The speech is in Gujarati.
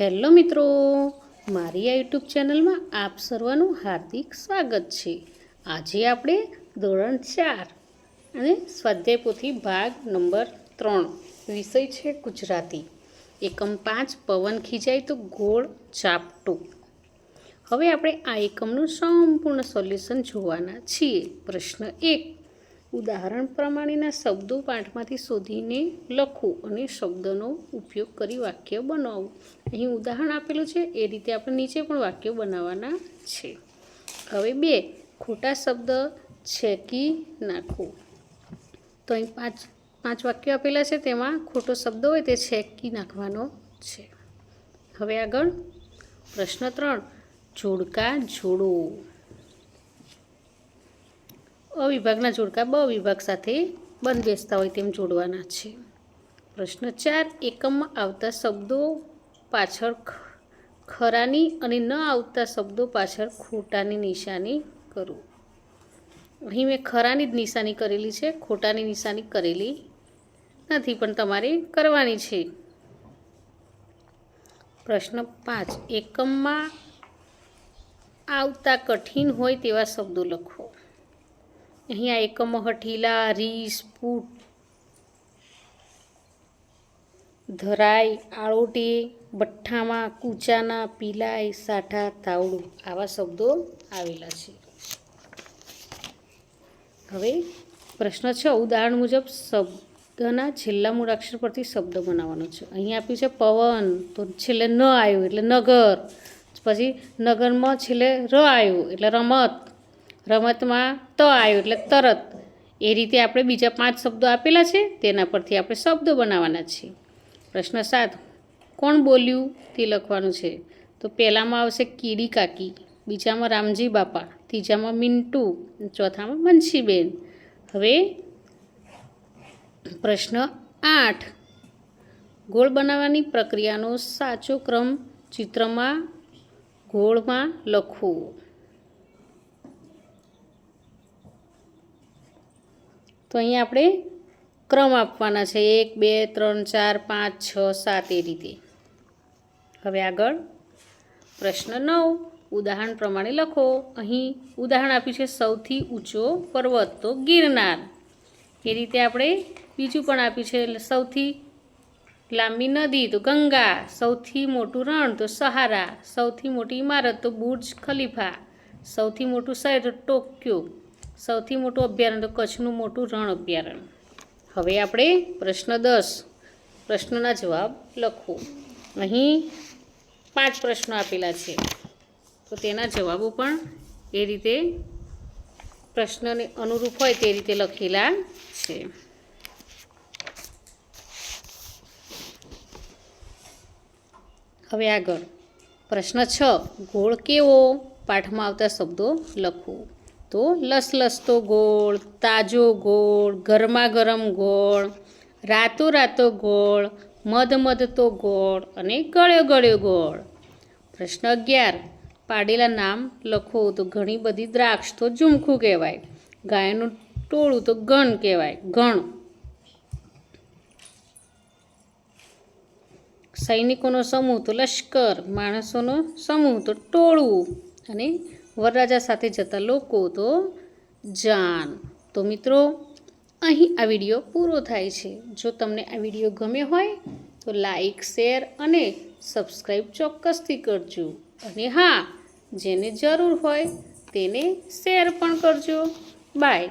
હેલો મિત્રો, મારી આ યુટ્યુબ ચેનલમાં આપ સર્વનું હાર્દિક સ્વાગત છે. આજે આપણે ધોરણ ચાર અને સ્વાધ્યાય પોથી ભાગ નંબર ત્રણ વિષય છે ગુજરાતી. એકમ પાંચ, પવન ખીજાય તો ગોળ ચાપટું. હવે આપણે આ એકમનું સંપૂર્ણ સોલ્યુશન જોવાના છીએ. પ્રશ્ન એક ઉદાહરણ પ્રમાણેના શબ્દો પાઠમાંથી શોધીને લખવું અને શબ્દનો ઉપયોગ કરી વાક્ય બનાવવું અહીં ઉદાહરણ આપેલું છે, એ રીતે આપણે નીચે પણ વાક્યો બનાવવાના છે. હવે બે, ખોટા શબ્દ છેકી નાખો. તો અહીં પાંચ પાંચ વાક્યો આપેલા છે, તેમાં ખોટો શબ્દ હોય તે છેકી નાખવાનો છે. હવે આગળ, પ્રશ્ન ત્રણ, જોડકા જોડો. અ વિભાગના જોડકા બ વિભાગ સાથે બંધ બેસતા હોય તેમ જોડવાના છે. પ્રશ્ન ચાર, એકમમાં આવતા શબ્દો પાછળ ખરાની અને ન આવતા શબ્દો પાછળ ખોટાની નિશાની કરો. અહીં મેં ખરાની જ નિશાની કરેલી છે, ખોટાની નિશાની કરેલી નથી, પણ તમારે કરવાની છે. પ્રશ્ન પાંચ, એકમમાં આવતા કઠિન હોય તેવા શબ્દો લખો. અહીંયા એકમો હઠીલા, રીસ, પૂટ ધરાય આળોટી બઠ્ઠામાં કૂચાના પીલાય સાઠા, તાવડું આવા શબ્દો આવેલા છે. હવે પ્રશ્ન છે, ઉદાહરણ મુજબ શબ્દના છેલ્લા મૂળાક્ષર પરથી શબ્દ બનાવવાનો છે. અહીં આપ્યું છે પવન, તો છેલ્લે ન આવ્યું એટલે નગર, પછી નગરમાં છેલ્લે ર આવ્યું એટલે રમત. રમતમાં ત આવ્યું એટલે તરત. એ રીતે આપણે બીજા પાંચ શબ્દો આપેલા છે, તેના પરથી આપણે શબ્દો બનાવવાના છે. પ્રશ્ન સાત, કોણ બોલ્યું તે લખવાનું છે? તો પહેલામાં આવશે કીડી કાકી, બીજામાં રામજી બાપા, ત્રીજામાં મિન્ટુ ચોથામાં બંશીબેન હવે પ્રશ્ન આઠ, ગોળ બનાવવાની પ્રક્રિયાનો સાચો ક્રમ ચિત્રમાં ગોળમાં લખવું. તો અહીંયા આપણે ક્રમ આપવાના છે. એક, બે, ત્રણ, ચાર, પાંચ, છ, સાત એ રીતે. હવે આગળ પ્રશ્ન નવ. ઉદાહરણ પ્રમાણે લખો. અહીં ઉદાહરણ આપ્યું છે, સૌથી ઊંચો પર્વત તો ગિરનાર. એ રીતે આપણે બીજું પણ આપ્યું છે સૌથી લાંબી નદી તો ગંગા, સૌથી મોટું રણ તો સહારા, સૌથી મોટી ઇમારત તો બુર્જ ખલીફા, સૌથી મોટું શહેર તો ટોક્યો. સૌથી મોટું અભયારણ્ય તો કચ્છનું મોટું રણ અભયારણ્ય હવે આપણે પ્રશ્ન દસ, પ્રશ્નના જવાબ લખો. અહીં પાંચ પ્રશ્નો આપેલા છે. તો તેના જવાબો પણ એ રીતે પ્રશ્નને અનુરૂપ હોય તે રીતે લખેલા છે. હવે આગળ. પ્રશ્ન છ, ગોળ કેવો? પાઠમાં આવતા શબ્દો લખો. તો લસલસતો ગોળ, તાજો ગોળ ગરમા ગરમ ગોળ રાતો રાતો ગોળ મધ મધતો ગોળ અને ગળ્યો ગળ્યો ગોળ. પ્રશ્ન અગિયાર. પાડેલા નામ લખો તો ઘણી બધી દ્રાક્ષ તો ઝુમખું કહેવાય. ગાયનું ટોળું તો ગણ કહેવાય. ગણ સૈનિકોનો સમૂહ તો લશ્કર, માણસોનો સમૂહ તો ટોળું અને વરરાજા સાથે જતા લોકો તો જાન તો મિત્રો, અહીં આ વીડિયો પૂરો થાય છે. જો તમને આ વીડિયો ગમ્યો હોય, તો લાઈક, શેર અને સબસ્ક્રાઈબ ચોક્કસથી કરજો. અને હા, જેને જરૂર હોય તેને શેર પણ કરજો. બાય.